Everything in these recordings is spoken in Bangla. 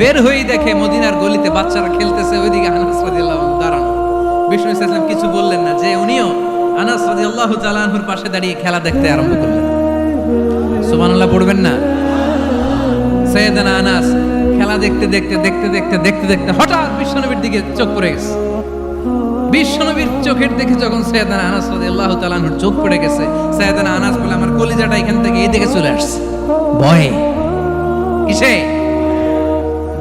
বের হয়ে দেখে মদিনার গলিতে বাচ্চারা খেলতেছে, ওইদিকে আনাস রাদিয়াল্লাহু দাঁড়ানো। বিষ্ণু ইসলাম কিছু বললেন না, যে উনিও আনাস রাদিয়াল্লাহু তাআলা আনহুর পাশে দাঁড়িয়ে খেলা দেখতে আরম্ভ করলেন। সুবহানাল্লাহ পড়বেন না? সৈয়দানা আনাস খেলা দেখতে দেখতে দেখতে দেখতে দেখতে দেখতে হঠাৎ বিশ্বনবীর দিকে চোখ পড়ে গেছে। বিশ্বনবীর চোখের দেখে যখন সৈয়দানা আনাস রাদিয়াল্লাহু তাআলা আনহুর চোখ পড়ে গেছে, সৈয়দানা আনাস বলে, আমার কলিজাটা এখান থেকে এই দিকে চলে আসছে। ভয়ে। কিসে?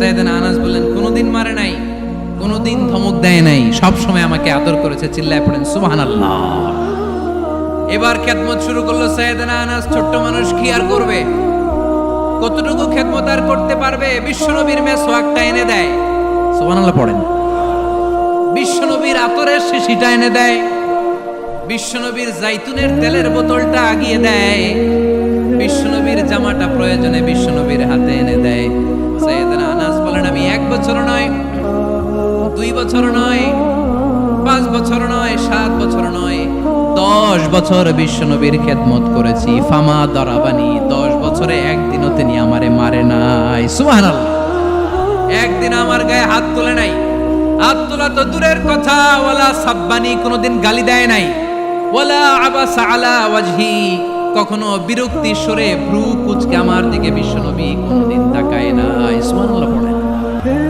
সৈয়দনা আনাস বললেন, কোনোদিন মারে নাই, কোনোদিন ধমক দেয় নাই, সব সময় আমাকে আদর করেছে, চিল্লায় পড়েন, সুবহানাল্লাহ। এবার খেদমত শুরু করল সৈয়দনা আনাস, ছোট্ট মানুষ কি আর করবে? কতটুকু খেদমত আর করতে পারবে? বিশ্বনবীর মেসওয়াকটা এনে দেয়, সুবহানাল্লাহ পড়েন। বিশ্বনবীর আতরের শিশিটা এনে দেয়, বিশ্বনবীর জাইতুনের তেলের বোতলটা আগিয়ে দেয়, বিশ্বনবীর জামাটা প্রয়োজনে বিশ্বনবীর হাতে এনে দেয়। বছর নয়, দুই বছর নয়, পাঁচ বছর নয়, সাত বছর নয়, দশ বছর বিশ্বনবীর খেদমত করেছি। ফামা দরাবানি, দশ বছরে একদিনও তিনি আমারে মারে নাই। সুবহানাল্লাহ। একদিন আমার গায়ে হাত তোলে নাই। হাত তোলা তো দূরের কথা, ওয়ালা সাব্বানি কোনোদিন গালি দেয় নাই। ওয়ালা আবাসা আলা ওয়াজহি, কখনো বিরক্তি সরে ভ্রু কুচকে আমার দিকে বিশ্বনবী কোনোদিন তাকায় নাই। সুবহানাল্লাহ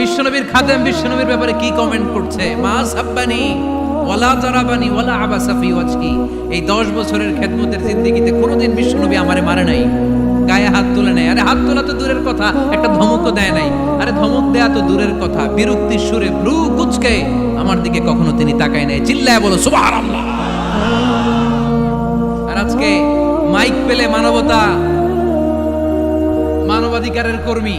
বিশ্বনবীর খাদেম বিশ্বনবীর ব্যাপারে কি কমেন্ট করছে? মা সাব্বানি, ওয়ালা জারাবানি, ওয়ালা আবাসাফি ওয়াজকি এই দশ বছরের খেদমতের জিন্দিগিতে কোনোদিন বিশ্বনবী আমারে মারে নাই। গায়ে হাত তুলে নেয় আরে হাত তোলা তো দূরের কথা, একটা ধমকও দেয় নাই। আরে ধমক দেয়া তো দূরের কথা। বিরক্তির সুরে ভ্রু কুচকে আমার দিকে কখনো তিনি তাকায় নাই। চিল্লায় বলো, সুবহানাল্লাহ! আর আজকে মাইক পেলে মানবতা, মানবাধিকারের কর্মী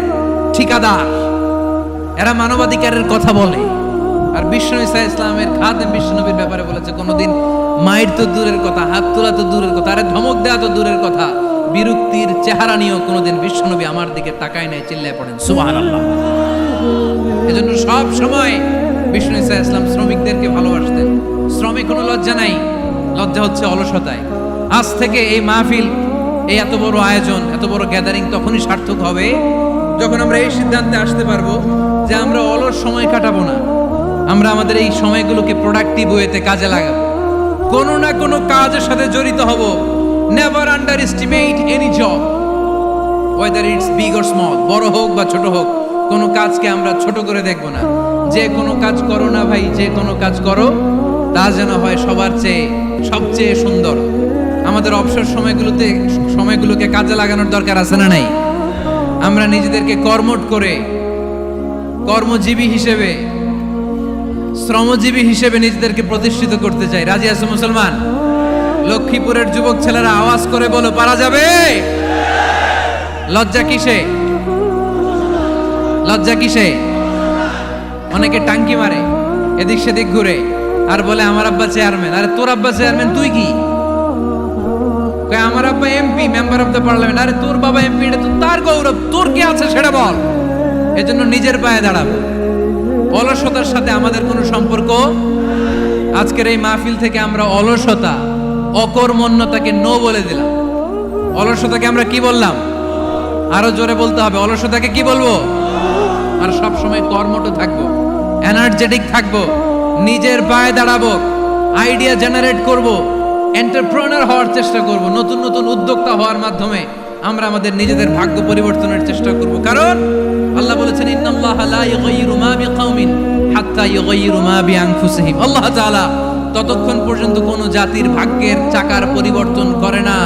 ঠিকাদার। এরা মানবাধিকারের কথা বলে। আর বিষ্ণু ইসা ইসলামের খাদেম বিষ্ণুনবীর ব্যাপারে বলেছে, কোনোদিন মায়ের তো দূরের কথা, হাত তোলা তো দূরের কথা, আরে ধমক দেওয়া তো দূরের কথা। বিরক্তির চেহারা নিয়েও কোনোদিন বিষ্ণুনবী আমার দিকে তাকায় নাই, চিল্লায় পড়েন। সুবহানাল্লাহ। এজন্য সব সময় বিষ্ণু ইসা ইসলাম শ্রমিকদেরকে ভালোবাসতেন। শ্রমে কোনো লজ্জা নাই। লজ্জা হচ্ছে অলসতায়। আজ থেকে এই মাহফিল, এই এত বড় আয়োজন, এত বড় গ্যাদারিং তখনই সার্থক হবে যখন আমরা এই সিদ্ধান্তে আসতে পারব যে আমরা অলস সময় কাটাবো না, আমরা আমাদের এই সময়গুলোকে প্রোডাক্টিভ ওয়েতে কাজে লাগাবো। কোনো না কোনো কাজের সাথে জড়িত হব। Never underestimate any job whether it's big or small বড় হোক বা ছোট হোক, কোনো কাজকে আমরা ছোট করে দেখব না। যে কোনো কাজ করো না ভাই, যে কোনো কাজ করো, তা যেন হয় সবার চেয়ে, সবচেয়ে সুন্দর। আমাদের অবসর সময়গুলোতে, সময়গুলোকে কাজে লাগানোর দরকার আছে না নাই? আমরা নিজেদেরকে কর্মট করে, কর্মজীবী হিসেবে, শ্রমজীবী হিসেবে নিজেদেরকে প্রতিষ্ঠিত করতে চাই। রাজি আছে মুসলমান? লক্ষ্মীপুরের যুবক ছেলেরা আওয়াজ করে বলো, পারা যাবে? লজ্জা কিসে? লজ্জা কিসে? অনেকে টাঙ্কি মারে, এদিক সেদিক ঘুরে, আর বলে, আমার আব্বা চেয়ারম্যান আরে, তোর আব্বা চেয়ারম্যান তুই কি? কয় আমার আব্বা MP member of the parliament আরে তোর বাবা এমপি এটা তো তার গৌরব। তোর কি আছে সেটা বল। এজন্য নিজের পায়ে দাঁড়াবো অলসতার সাথে আমাদের কোনো সম্পর্ক আজকের এই মাহফিল থেকে আমরা অলসতা, অকর্মণ্যতাকে নো বলে দিলাম। অলসতাকে আমরা কি বললাম? আরও জোরে বলতে হবে। অলসতাকে কি বলব? আর সব সময় কর্মঠ থাকব। এনার্জেটিক থাকব। নিজের পায়ে দাঁড়াবো। আইডিয়া জেনারেট করব। এন্টারপ্রেনার হওয়ার চেষ্টা করব, নতুন নতুন উদ্যোক্তা হওয়ার মাধ্যমে আমরা আমাদের নিজেদের ভাগ্য পরিবর্তনের চেষ্টা করব। কারণ আল্লাহ বলেছেন, ইন্নাল্লাহ লা ইউগাইয়িরু মা বিকাউমিন হাত্তা ইউগাইয়িরু মা বিআনফুসিহিম। আল্লাহ তাআলা ততক্ষণ পর্যন্ত কোনো জাতির ভাগ্যের চাকার পরিবর্তন করে না।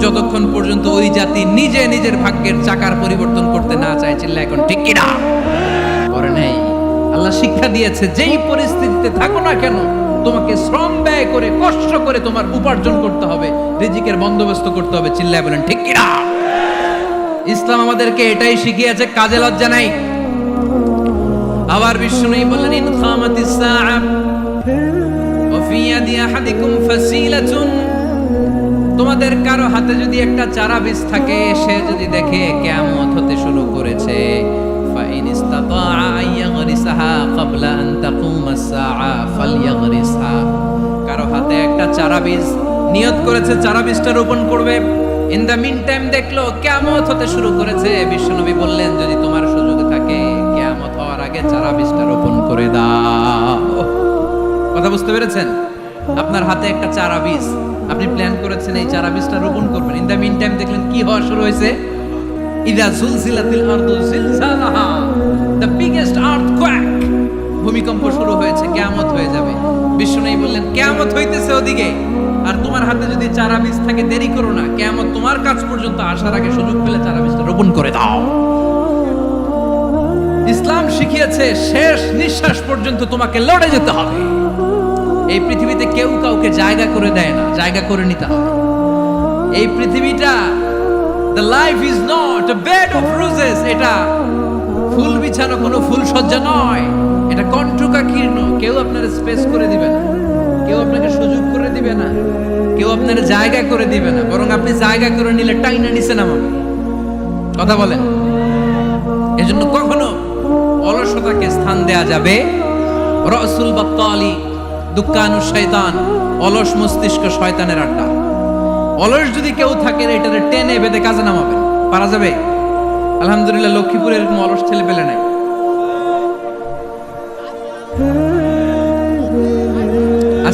যতক্ষণ পর্যন্ত ওই জাতি নিজে নিজের ভাগ্যের চাকার পরিবর্তন করতে না চায় চিল্লা এখন ঠিক কিনা? করে নেই। আল্লাহ শিক্ষা দিয়েছে, যেই পরিস্থিতিতে থাকো না কেন তোমাকে শ্রম ব্যয় করে, কষ্ট করে তোমার উপার্জন করতে হবে, রিজিকের বন্দোবস্ত করতে হবে, চিল্লায় বলেন, ঠিক কিনা? ইসলাম আমাদেরকে এটাই শিখিয়েছে, কাজে লজ্জা নাই। আবার বিষ্ণু বললেন, ইন তোমাদের কারও হাতে যদি একটা চারা বীজ থাকে, সে যদি দেখে কেমন হতে শুরু করেছে, ফাইন ইস্তাতাআ আন ইয়াগরিসাহা ক্বাবলা কারও হাতে একটা চারা বীজ নিয়ত করেছে, চারা বীজটা রোপণ করবে। ইন দ্য মিন টাইম দেখল, কেয়ামত হতে শুরু করেছে। বিশ্বনবী বললেন, যদি তোমার সুযোগ থাকে, কেয়ামত হওয়ার আগে চারা বীজটা রোপণ করে দাও। কথা বুঝতে পেরেছেন? আপনার হাতে একটা চারা বীজ। আপনি প্ল্যান করেছেন এই চারা বীজটা রোপণ করবেন। ইন দ্য মিন টাইম দেখলেন, কি হওয়া শুরু হয়েছে? ইদা জুলজিলাতিল আরদু জিলজালাহা। দ্য বিগেস্ট আর্থকোয়াক ভূমিকম্প শুরু হয়েছে, কিয়ামত হয়ে যাবে। বিষ্ণু বললেন, কিয়ামত হইতেছে ওদিকে। আর তোমার হাতে যদি চারা বীজ থাকে, দেরি করো না। কিয়ামত তোমার কাছ পর্যন্ত আসার আগে সুযোগ পেলে চারা বীজটা রোপণ করে দাও। ইসলাম শিখিয়েছে, শেষ নিঃশ্বাস পর্যন্ত তোমাকে লড়ে যেতে হবে। এই পৃথিবীতে কেউ কাউকে জায়গা করে দেয় না, জায়গা করে নিতে হবে। এই পৃথিবীটা the life is not bed of roses এটা ফুল বিছানো কোনো ফুল সজ্জা নয়। এটা কণ্ঠকাকীর্ণ। কেউ আপনার স্পেস করে দিবে না। কেউ আপনাকে সুযোগ করে দিবে না। কেউ আপনার জায়গা করে দিবে না। বরং আপনি জায়গা করে নিলে টাইনা নিচে নামাবে। কথা বলেন। এজন্য কখনো অলসতাকে স্থান দেয়া যাবে। রসুল বাত্তালি দুঃখানু শয়তান, অলস মস্তিষ্ক শয়তানের আড্ডা। অলস যদি কেউ থাকে এটারে টেনে বেঁধে কাজে নামাবেন পারা যাবে? আলহামদুলিল্লাহ লক্ষ্মীপুরে এরকম অলস ছেলে পেলে নাই।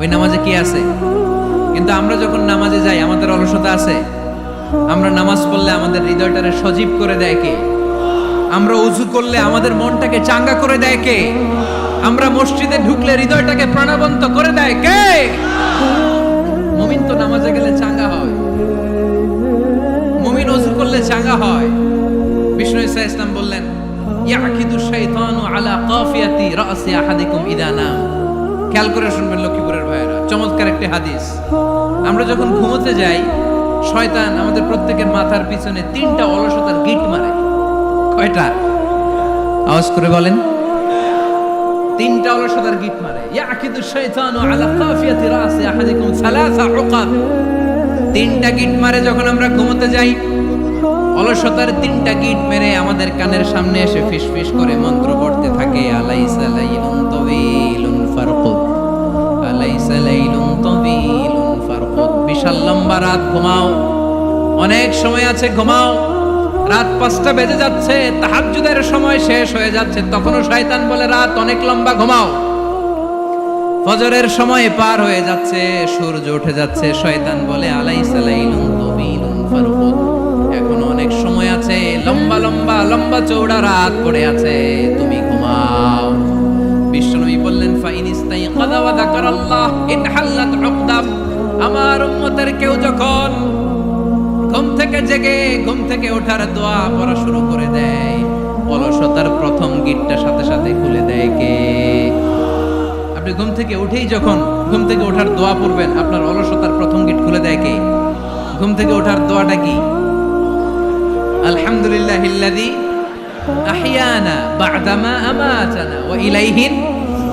ওই নামাজে কি আছে? কিন্তু আমরা যখন নামাজে যাই, আমাদের অলসতা আছে। আমরা নামাজ পড়লে আমাদের হৃদয়টারে সজীব করে দেয় কে? আমরা উজু করলে আমাদের মনটাকে চাঙ্গা করে দেয় কে? আমরা মসজিদে ঢুকলে হৃদয়টাকে প্রাণবন্ত করে দেয় কে? মমিন তো নামাজে গেলে চাঙ্গা হয়। মমিন অজু করলে চাঙ্গা হয়। বিষ্ণু ইসা ইসলাম বললেন ইয়াকিদু শাইতানু আলা কাফিয়াতি রাসি আহাদিকুম ইদা নাম। খেয়াল করে শুনবেন লক্ষ্মীপুরের ভাইয়েরা। চমৎকার একটি হাদিস। আমরা যখন ঘুমোতে যাই, শয়তান আমাদের প্রত্যেকের মাথার পিছনে তিনটা অলসতার গিট মারে। কয়টা? আওয়াজ করে বলেন। তিনটা অলসতার গিট মারে। ইয়াকিদু আলা কাফিয়াতি রাসি আহাদিকুম সালাসা উকাব তিনটা গিট মারে যখন আমরা ঘুমোতে যাই, অলসতার তিনটা গিট মেরে আমাদের কানের সামনে এসে ফিস ফিস করে মন্ত্র পড়তে থাকে, আলাইসা ফারকুদ বিশাল লম্বা রাত, ঘুমাও। অনেক সময় আছে, ঘুমাও। রাত পাঁচটা বেজে যাচ্ছে, তাহাজ্জুদের সময় শেষ হয়ে যাচ্ছে। তখনও শয়তান বলে, রাত অনেক লম্বা, ঘুমাও। ফজরের সময় পার হয়ে যাচ্ছে, সূর্য উঠে যাচ্ছে। শয়তান বলে, আলাইসা লাইলুন তাওয়িলুন ফারকুদ এখনও অনেক সময় আছে, লম্বা লম্বা লম্বা চৌড়া রাত পড়ে আছে। তুমি ঘুমাও। বিশ্বনবী আমার উম্মতের কেউ ঘুম থেকে জেগে, ঘুম থেকে ওঠার দোয়া শুরু করে দেয়, অলসতার প্রথম গিটটা সাথে সাথে খুলে দেয় কে? আপনি ঘুম থেকে উঠেই যখন ঘুম থেকে ওঠার দোয়া পড়বেন, আপনার অলসতার প্রথম গিট খুলে দেয় কে? ঘুম থেকে ওঠার দোয়াটা কি? আলহামদুলিল্লাহ আহইয়ানা বা'দামা আমাতানা ওয়া ইলাইহিন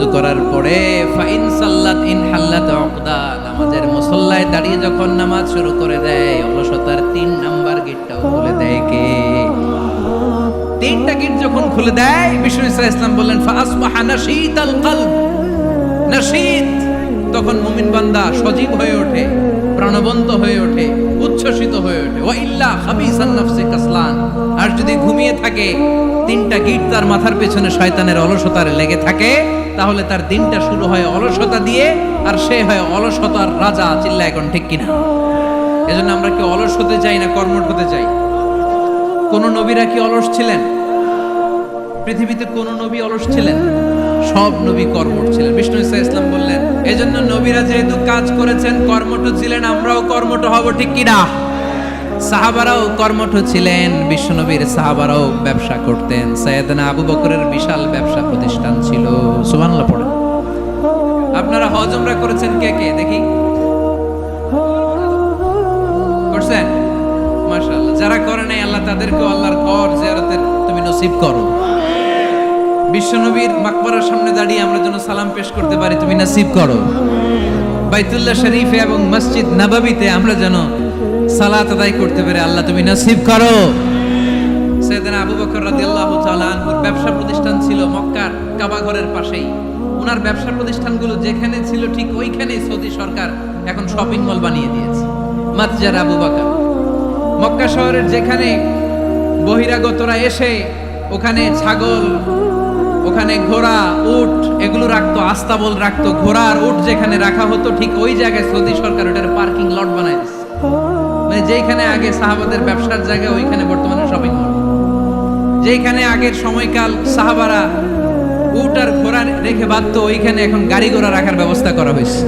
ওযু করার পরে, ফাইন সাল্লাত ইন হাল্লাত উকদা, নামাজের মুসল্লায় দাঁড়িয়ে যখন নামাজ শুরু করে দেয়, অলসতার তিন নাম্বার গিটটাও খুলে দেয় কে? তিনটা গিট যখন খুলে দেয় ইসা ইসলাম বললেন ফাসবাহা নাশীতাল কলব। নাশীত। তখন মুমিন বান্দা সজীব হয়ে ওঠে, প্রাণবন্ত হয়ে ওঠে, উচ্ছ্বসিত হয়ে ওঠে। ওয়া ইল্লা খাবিসান নাফসি কাসলান। আর যদি ঘুমিয়ে থাকে, তিনটা গিট তার মাথার পেছনে শয়তানের অলসতার লেগে থাকে তাহলে তার দিনটা শুরু হয় অলসতা দিয়ে আর সে হয় অলসতার রাজা চিল্লা এখন ঠিক কিনা? এজন্য আমরা কি অলস হতে চাই না কর্মঠ হতে চাই কোন নবীরা কি অলস ছিলেন? পৃথিবীতে কোন নবী অলস ছিলেন? সব নবী কর্মঠ ছিলেন। বিষ্ণু ইসা ইসলাম বললেন, এজন্য নবীরা যেহেতু কাজ করেছেন, কর্মঠ ছিলেন, আমরাও কর্মঠ হব, ঠিক কিনা? সাহাবারাও কর্মঠ ছিলেন, বিশ্বনবীর সাহাবারাও ব্যবসা করতেন। সৈয়দনা আবু বকরের বিশাল ব্যবসা প্রতিষ্ঠান ছিল। সুবহানাল্লাহ, পড়েন। আপনারা হজমরা করেছেন কে কে? দেখি। করছেন? মাশাআল্লাহ। যারা করে নাই, আল্লাহ তাদেরকে আল্লাহর কর জিয়ারতের তুমি নসিব করো। বিশ্বনবীর মাকবরার সামনে দাঁড়িয়ে আমরা যেন সালাম পেশ করতে পারি, তুমি নসিব করো। বাইতুল্লাহ শরীফে এবং মসজিদ নবাবিতে আমরা যেন সালাত আদায় করতে পারি আল্লাহ তুমি নসিব করো। সেদিন আবু বকর রাদিয়াল্লাহু তাআলা ব্যবসা প্রতিষ্ঠান ছিল মক্কার কাবা ঘরের পাশেই। ওনার ব্যবসা প্রতিষ্ঠানগুলো যেখানে ছিল ঠিক ওইখানেই সৌদি সরকার এখন শপিং মল বানিয়ে দিয়েছে, মাতজার আবু বকর। মক্কা শহরের যেখানে বহিরাগতরা এসে ওখানে ছাগল ওখানে ঘোড়া, উট, এগুলো রাখতো, আস্তাবল রাখতো। ঘোড়া আর উট যেখানে রাখা হতো, ঠিক ওই জায়গায় সৌদি সরকার ওটার পার্কিং লট দিচ্ছে মানে যেখানে আগে সাহাবাদের ব্যবসার জায়গা ওইখানে বর্তমানে শপিং মল যেখানে আগের সময়কাল সাহাবারা উট আর ঘোড়া রেখে বাঁধতো, ওইখানে এখন গাড়ি ঘোড়া রাখার ব্যবস্থা করা হয়েছে।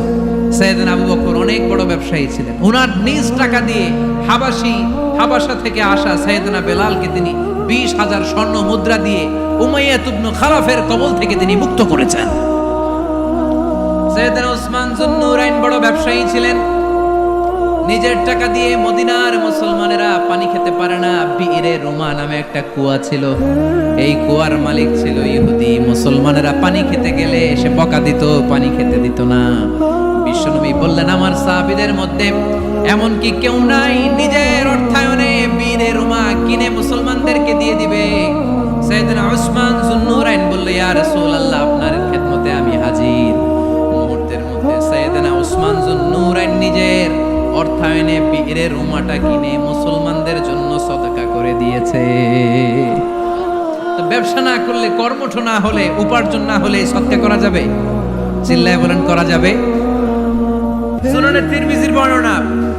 সৈয়দিন আবু বকর অনেক বড় ব্যবসায়ী ছিলেন। ওনার নিজ টাকা দিয়ে হাবাসি, হাবাসা থেকে আসা সৈয়দনা বেলালকে তিনি বিশ হাজার স্বর্ণ মুদ্রা দিয়ে উমাইয়া তুবনু খারাফের কবল থেকে তিনি মুক্ত করেছেন। উসমান জুন্নুরাইন বড় ব্যবসায়ী ছিলেন। নিজের টাকা দিয়ে মদিনার মুসলমানেরা পানি খেতে পারে না। বীরে রোমা নামে একটা কুয়া ছিল। এই কুয়ার মালিক ছিল ইহুদি। মুসলমানেরা পানি খেতে গেলে এসে বকা দিত, পানি খেতে দিত না। বিশ্বনবী বললেন, আমার সাহাবীদের মধ্যে এমন কি কেউ নাই নিজের অর্থায়নে বীরে রোমা কিনে মুসলমানদেরকে দিয়ে দিবে। সাইয়েদনা উসমান জুন্নুরাইন বলল, ইয়া রাসূলুল্লাহ, আপনার খেদমতে আমি হাজির। মুহূর্তের মধ্যে সাইয়েদনা উসমান জুন্নুরাইন নিজের অর্থায়নে বীরে রোমাটা কিনে মুসলমানদের জন্য সদকা করে দিয়েছে। তো ব্যবসা না করলে, কর্মঠ না হলে, উপার্জন না হলে সৎকা করা যাবে? চিল্লায় বলেন, করা যাবে? সুনানে তিরমিজির বর্ণনা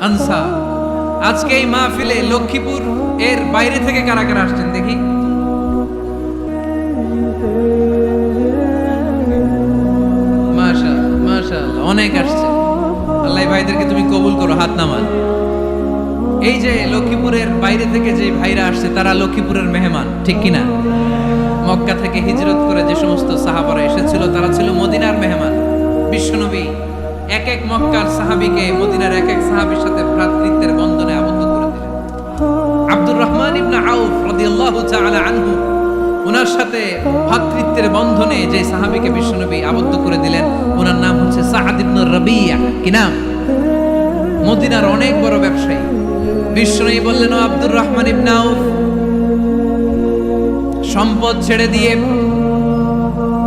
আনসার। আজকে এই মাহফিলে লক্ষ্মীপুর এর বাইরে থেকে কারা কারা আসছেন দেখি। অনেক আসছে। আল্লাহ ভাইদেরকে তুমি কবুল করো, হাত নামান। এই যে লক্ষ্মীপুরের বাইরে থেকে যে ভাইরা আসছে, তারা লক্ষ্মীপুরের মেহমান, ঠিক কিনা? মক্কা থেকে হিজরত করে যে সমস্ত সাহাবারা এসেছিল, তারা ছিল মদিনার মেহমান। বিশ্বনবী এক এক মক্কার সাহাবীকে মদিনার এক এক সাহাবীর সাথে ভ্রাতৃত্বের বন্ধনে আবদ্ধ করে দিলেন। আব্দুর রহমান ইবনে আউফ রাদিয়াল্লাহু তাআলা আনহু ওনার সাথে ভ্রাতৃত্বের বন্ধনে যে সাহাবীকে বিশ্বনবী আবদ্ধ করে দিলেন ওনার নাম হচ্ছে সাআদ ইবনে রাবিয়া। কি নাম? মদিনার অনেক বড় ব্যবসায়ী। বিশ্বনবী বললেন আব্দুর রহমান ইবনে আউফ, সম্পদ ছেড়ে দিয়ে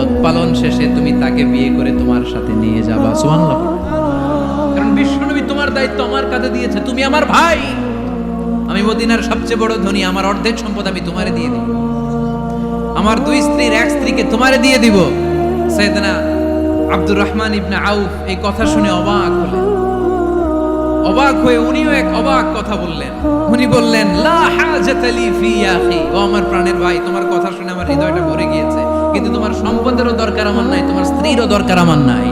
ইদ্যত পালন শেষে তুমি তাকে বিয়ে করে তোমার সাথে নিয়ে যাবা। সুবহানাল্লাহ। কারণ বিশ্বনবী তোমার দায়িত্ব আমার কাছে দিয়েছে, তুমি আমার ভাই। আমি মদিনার সবচেয়ে বড় ধনী, আমার অর্ধেক সম্পদ আমি তোমারে দিয়ে দিব। আমার দুই স্ত্রীর এক স্ত্রীকে তোমারে দিয়ে দিব। সৈয়দনা আব্দুর রহমান ইবনে আউফ এই কথা শুনে অবাক হলেন। অবাক হয়ে উনিও এক অবাক কথা বললেন। উনি বললেন, লা হাজাত লি ফি আখি। ও আমার প্রাণের ভাই, তোমার কথা শুনে আমার হৃদয়টা ভরে গিয়েছে। কিন্তু তোমার সম্পদেরও দরকার আমার নাই, তোমার স্ত্রীরও দরকার আমার নাই।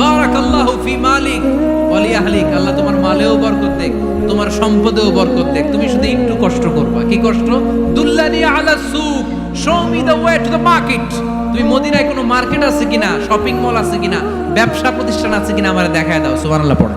বারাকাল্লাহু ফি মালিক ওয়ালি আহলিক আল্লাহ তোমার মালেও বরকত দেখ, তোমার সম্পদেও বরকত দেখ। তুমি শুধু একটু কষ্ট করবা। কি কষ্ট? দুল্লানি আলা সুক show me the way to the market তুমি মদিনায় কোনো মার্কেট আছে কিনা শপিং মল আছে কিনা, ব্যবসা প্রতিষ্ঠান আছে কিনা আমারে দেখায় দাও, সুবহানাল্লাহ, পড়ে।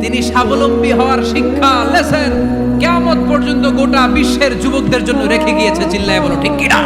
তিনি স্বাবলম্বী হওয়ার শিক্ষা লেসেন কেমন পর্যন্ত গোটা বিশ্বের যুবকদের জন্য রেখে গিয়েছে, চিল্লায় বলো ঠিক কিনা?